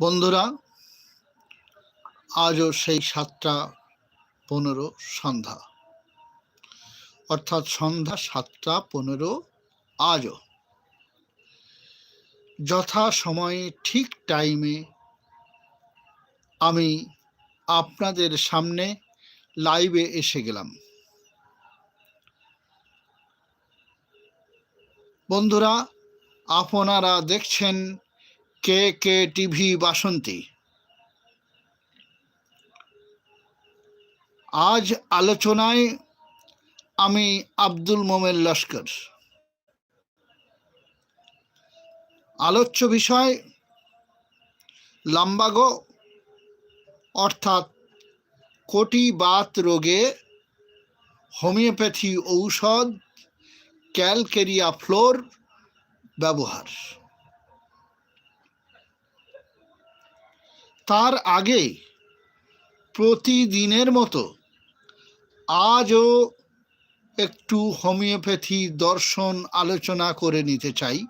বন্ধুরা, আজও সেই সাতটা পনেরো সন্ধ্যা। অর্থাৎ সন্ধ্যা সাতটা পনেরো আজও। যথা সময়ে ঠিক টাইমে আমি আপনাদের সামনে লাইভে এসে গেলাম। বন্ধুরা আপনারা দেখছেন কে কে টিভি বাসন্তী। আজ আলোচনায় আমি আব্দুল মোমেন লস্কর। আলোচ্য বিষয়, লাম্বাগো, অর্থাৎ কোটি বাত রোগে হোমিওপ্যাথি ঔষধ, ক্যালকেরিয়া ফ্লোর ব্যবহার। তার আগে প্রতিদিনের মতো আজও একটু হোমিওপ্যাথি দর্শন আলোচনা করে নিতে চাই।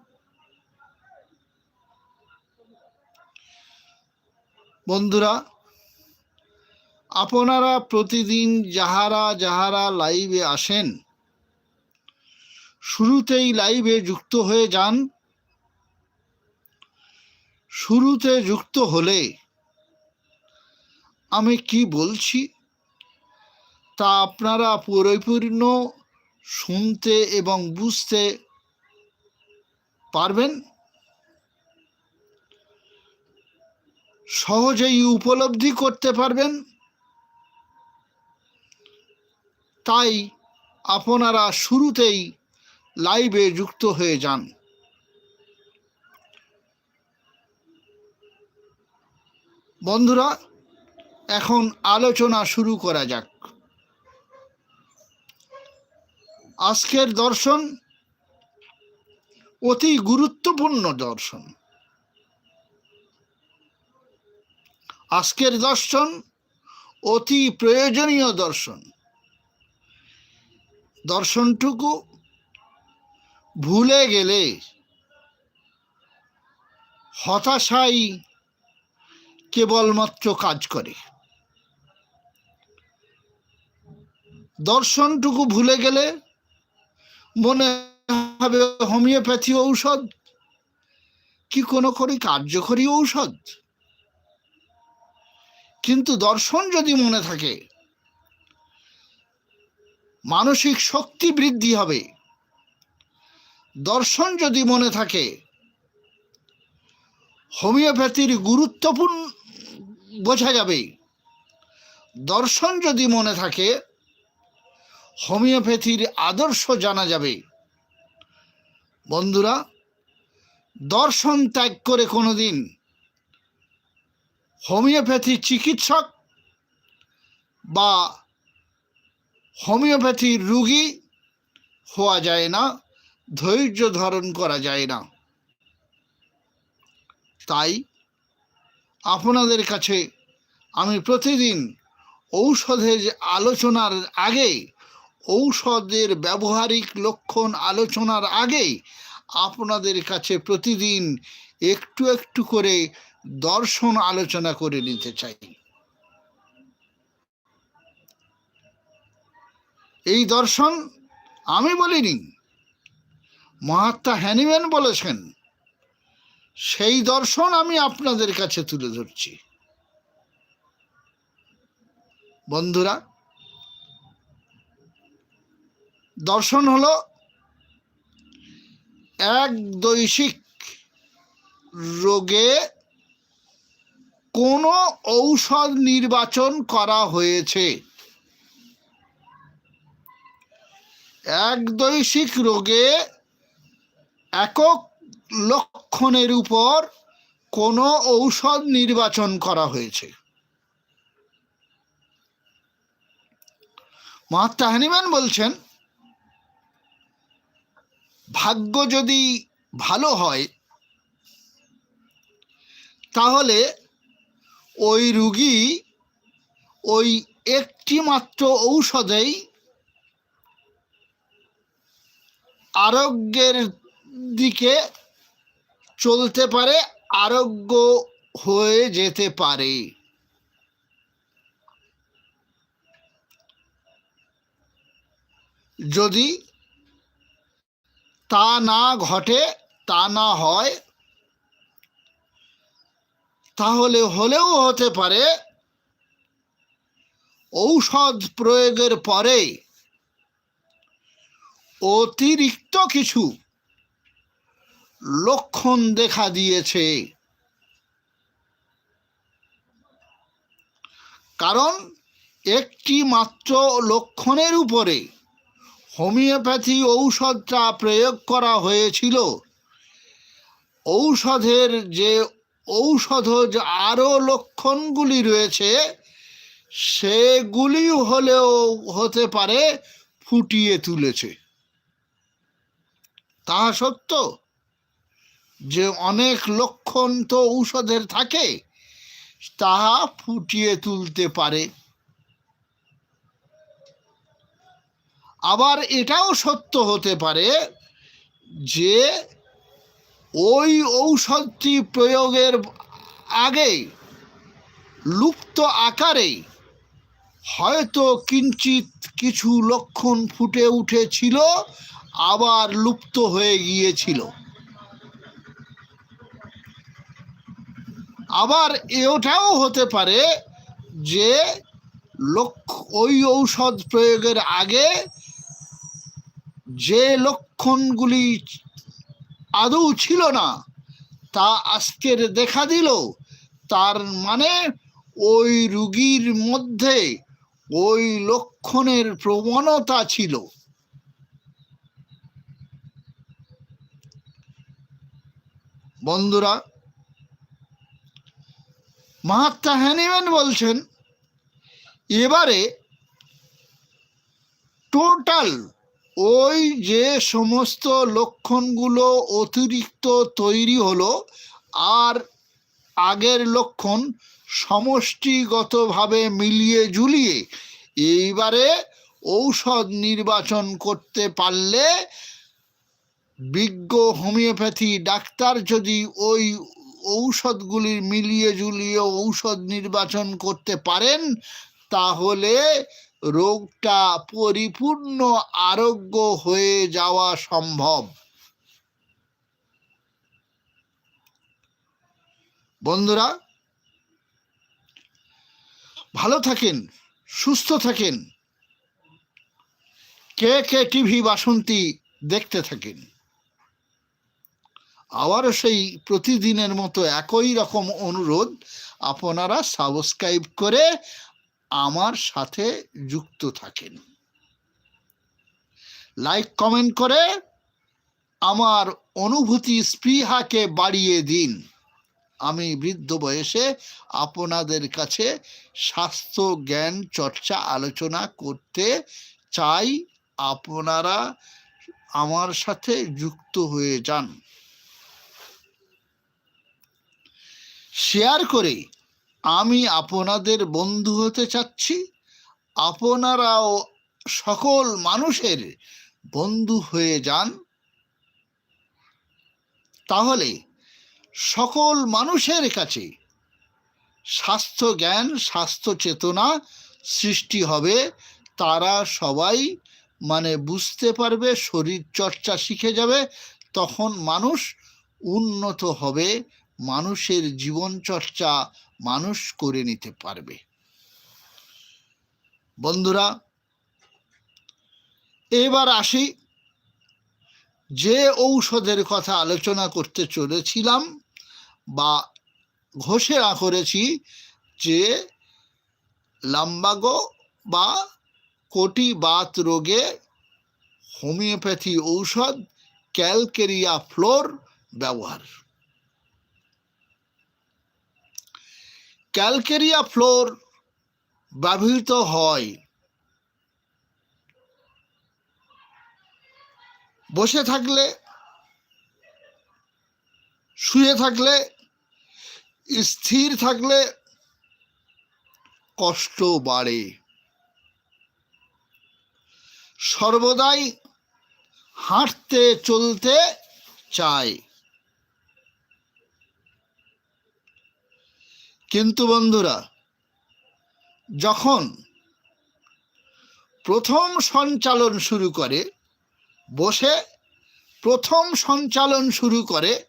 বন্ধুরা, আপনারা প্রতিদিন যাহারা যাহারা লাইভে আসেন শুরুতেই লাইভে যুক্ত হয়ে যান। শুরুতে যুক্ত হলে আমি কি বলছি? তা আপনারা পরিপূর্ণ শুনতে এবং বুঝতে পারবেন। সহজেই উপলব্ধি করতে পারবেন। তাই আপনারা শুরুতেই লাইভে যুক্ত হয়ে যান। বন্ধুরা, এখন আলোচনা শুরু করা যাক। আজকের দর্শন অতি গুরুত্বপূর্ণ দর্শন। আজকের দর্শন অতি প্রয়োজনীয় দর্শন। দর্শনটুকু ভুলে গেলে হতাশাই কেবলমাত্র কাজ করে। দর্শনটুকু ভুলে গেলে মনে হবে হোমিওপ্যাথি ঔষধ, কি কোনো করে কার্যকরী ঔষধ? কিন্তু দর্শন যদি মনে থাকে, মানসিক শক্তি বৃদ্ধি হবে। দর্শন যদি মনে থাকে, হোমিওপ্যাথির গুরুত্বপূর্ণ বোঝা যাবে। দর্শন যদি মনে থাকে, হোমিওপ্যাথির আদর্শ জানা যাবে। বন্ধুরা, দর্শন ত্যাগ করে কোনোদিন হোমিওপ্যাথি চিকিৎসক বা হোমিওপ্যাথির রুগী হওয়া যায় না। ধৈর্য ধারণ করা যায় না। তাই আপনাদের কাছে আমি প্রতিদিন ঔষধের আলোচনার আগে, ঔষধের ব্যবহারিক লক্ষণ আলোচনার আগে আপনাদের কাছে প্রতিদিন একটু একটু করে দর্শন আলোচনা করে নিতে চাই। এই দর্শন আমি বলিনি মহাত্মা হ্যানিম্যান বলেছেন, সেই দর্শন আমি আপনাদের কাছে তুলে ধরছি। বন্ধুরা, দর্শন হলো এক দৈশিক রোগে কোনো ঔষধ নির্বাচন করা হয়েছে। এক দৈশিক রোগে একক লক্ষণের উপর কোনো ঔষধ নির্বাচন করা হয়েছে। মহাত্মা হানিম্যান বলছেন, ভাগ্য যদি ভালো হয়, তাহলে ওই রুগী ওই একটি মাত্র ঔষধেই আরোগ্যের দিকে চলতে পারে, আরোগ্য হয়ে যেতে পারে। যদি তা না ঘটে, তা না হয়, তাহলে হলেও হতে পারে, ঔষধ প্রয়োগের পরে অতিরিক্ত কিছু লক্ষণ দেখা দিয়েছে। কারণ একটি মাত্র লক্ষণের উপরে হোমিওপ্যাথি ঔষধটা প্রয়োগ করা হয়েছিল। ঔষধের যে ঔষধজ আরও লক্ষণগুলি রয়েছে সেগুলি হলেও হতে পারে ফুটিয়ে তুলেছে। তাহা সত্য যে অনেক লক্ষণ তো ঔষধের থাকে, তাহা ফুটিয়ে তুলতে পারে। আবার এটাও সত্য হতে পারে যে, ওই ঔষধটি প্রয়োগের আগে লুপ্ত আকারে হয়তো কিঞ্চিত কিছু লক্ষণ ফুটে উঠেছিল, আবার লুপ্ত হয়ে গিয়েছিল। আবার এটাও হতে পারে যে লক্ষ ওই ঔষধ প্রয়োগের আগে যে লক্ষণগুলি আদৌ ছিল না, তা আজকের দেখা দিল। তার মানে ওই রুগীর মধ্যে ওই লক্ষণের প্রবণতা ছিল। বন্ধুরা মাহাত্মা হ্যানিম্যান বলছেন, এবারে টোটাল ওই যে সমস্ত লক্ষণগুলো অতিরিক্ত তৈরি হলো, আর আগের লক্ষণ সমষ্টিগতভাবে মিলিয়ে ঝুলিয়ে এইবারে ঔষধ নির্বাচন করতে পারলে বিজ্ঞ হোমিওপ্যাথি ডাক্তার যদি ওই ঔষধগুলির মিলিয়ে ঝুলিয়ে ঔষধ নির্বাচন করতে পারেন, তাহলে রোগটা পরিপূর্ণ আরোগ্য হয়ে যাওয়া সম্ভব। বন্ধুরা, ভালো থাকেন, সুস্থ থাকেন, কে কে টিভি বাসন্তী দেখতে থাকেন। আবারও সেই প্রতিদিনের মতো একই রকম অনুরোধ আপনারা সাবস্ক্রাইব করে আমার সাথে যুক্ত থাকেন। লাইক, কমেন্ট করে আমার অনুভূতি স্পৃহাকে বাড়িয়ে দিন। আমি বৃদ্ধ বয়সে আপনাদের কাছে স্বাস্থ্য জ্ঞান চর্চা আলোচনা করতে চাই। আপনারা আমার সাথে যুক্ত হয়ে যান। শেয়ার করে। আমি আপনাদের বন্ধু হতে চাচ্ছি। আপনারাও সকল মানুষের বন্ধু হয়ে যান। তাহলে সকল মানুষের কাছে স্বাস্থ্য জ্ঞান, স্বাস্থ্য চেতনা সৃষ্টি হবে। তারা সবাই মানে বুঝতে পারবে শরীর চর্চা শিখে যাবে। তখন মানুষ উন্নত হবে। মানুষের জীবন চর্চা মানুষ করে নিতে পারবে। বন্ধুরা, এবার আসি, যে ঔষধের কথা আলোচনা করতে চলেছিলাম বা ঘোষণা করেছি যে লাম্বাগো বা কোটি বাত রোগে হোমিওপ্যাথি ঔষধ ক্যালকেরিয়া ফ্লোর ব্যবহার। ক্যালকেরিয়া ফ্লোর ব্যবহৃত হয়। বসে থাকলে, শুয়ে থাকলে, স্থির থাকলে কষ্ট বাড়ে। সর্বদাই হাঁটতে চলতে চায়। কিন্তু বন্ধুরা, যখন প্রথম সঞ্চালন শুরু করে, বসে প্রথম সঞ্চালন শুরু করে,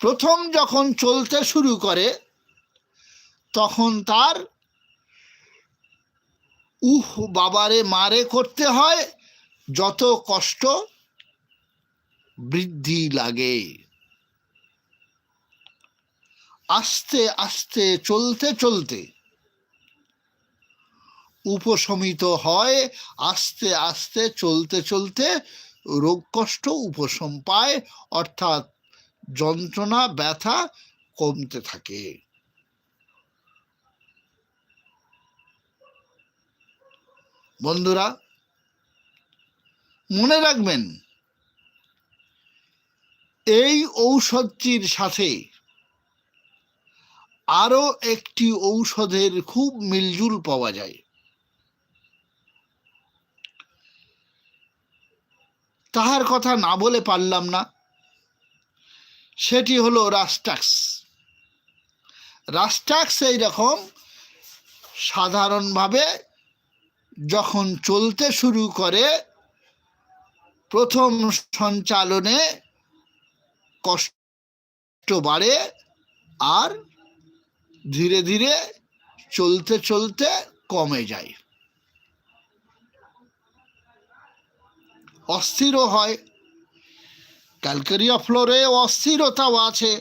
প্রথম যখন চলতে শুরু করে, তখন তার উহ বাবারে মারে করতে হয়, যত কষ্ট বৃদ্ধি লাগে। আস্তে আস্তে, চলতে চলতে। উপশমিত হয়, আস্তে আস্তে, চলতে চলতে। রোগ কষ্ট উপশম পায়, অর্থাৎ যন্ত্রণা, ব্যথা কমতে থাকে। বন্ধুরা, মনে রাখবেন, এই ঔষধটির সাথে আরও একটি ঔষধের খুব মিলজুল পাওয়া যায়। তাহার কথা না বলে পারলাম না। সেটি হলো রাস্টাক্স। রাস্টাক্স এইরকম সাধারণভাবে যখন চলতে শুরু করে, প্রথম সঞ্চালনে কষ্ট বাড়ে আর ধীরে ধীরে চলতে চলতে কমে যায়। অস্থিরও হয়। ক্যালকেরিয়া ফ্লোরে অস্থিরতাও আছে।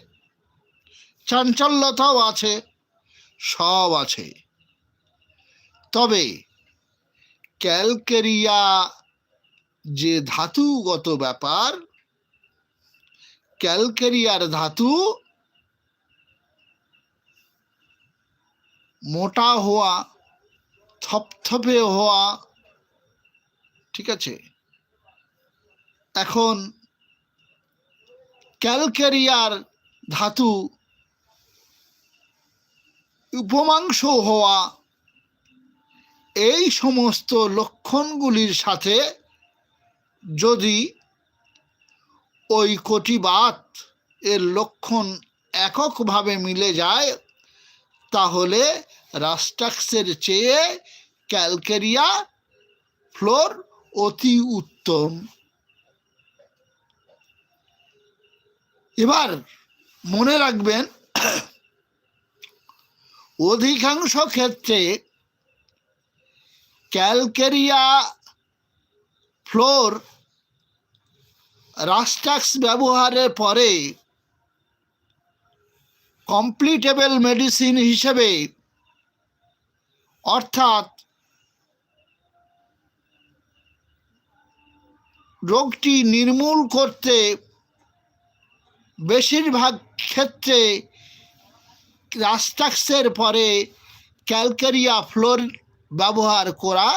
চাঞ্চল্যতাও আছে। সব আছে। তবে ক্যালকেরিয়া যে ধাতুগত ব্যাপার, ক্যালকেরিয়ার ধাতু মোটা হওয়া, থপথপে হওয়া, ঠিক আছে? এখন ক্যালকেরিয়ার ধাতু উপমাংস হওয়া, এই সমস্ত লক্ষণগুলির সাথে যদি ওই কটিবাত এর লক্ষণ এককভাবে মিলে যায় তাহলে রাস্টাক্সের চেয়ে ক্যালকেরিয়া ফ্লোর অতি উত্তম। এবার মনে রাখবেন, অধিকাংশ ক্ষেত্রে ক্যালকেরিয়া ফ্লোর রাস্টাক্স ব্যবহারের পরে কমপ্লিটেবল মেডিসিন হিসেবে, অর্থাৎ রোগটি নির্মূল করতে বেশিরভাগ ক্ষেত্রে রাস্টাক্সের পরে ক্যালকেরিয়া ফ্লোর ব্যবহার করা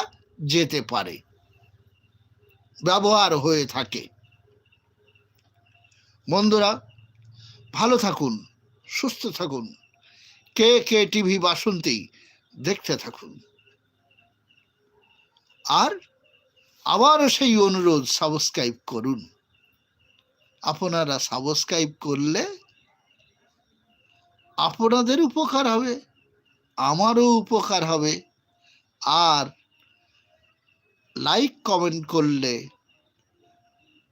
যেতে পারে, ব্যবহার হয়ে থাকে। বন্ধুরা, ভালো থাকুন। সুস্থ থাকুন। কে কে টিভি বাসন্তী দেখতে থাকুন। আর আবারও সেই অনুরোধ সাবস্ক্রাইব করুন। আপনারা সাবস্ক্রাইব করলে আপনাদের উপকার হবে, আমারও উপকার হবে। আর লাইক, কমেন্ট করলে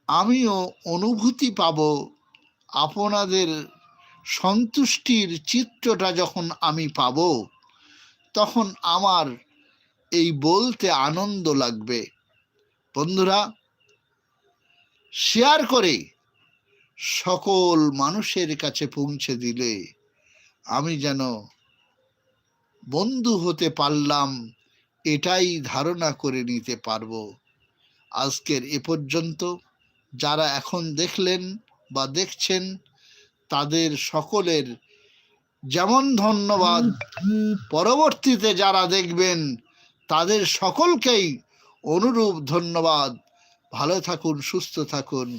আমিও অনুভূতি পাব আপনাদের সন্তুষ্টির চিত্রটা যখন আমি পাব, তখন আমার এই বলতে আনন্দ লাগবে। বন্ধুরা শেয়ার করে সকল মানুষের কাছে পৌঁছে দিলে আমি যেন বন্ধু হতে পারলাম, এটাই ধারণা করে নিতে পারব। আজকের এ পর্যন্ত, যারা এখন দেখলেন বা দেখছেন তাদের সকলের যেমন ধন্যবাদ, পরবর্তীতে যারা দেখবেন তাদের সকলকেই অনুরূপ ধন্যবাদ। ভালো থাকুন, সুস্থ থাকুন।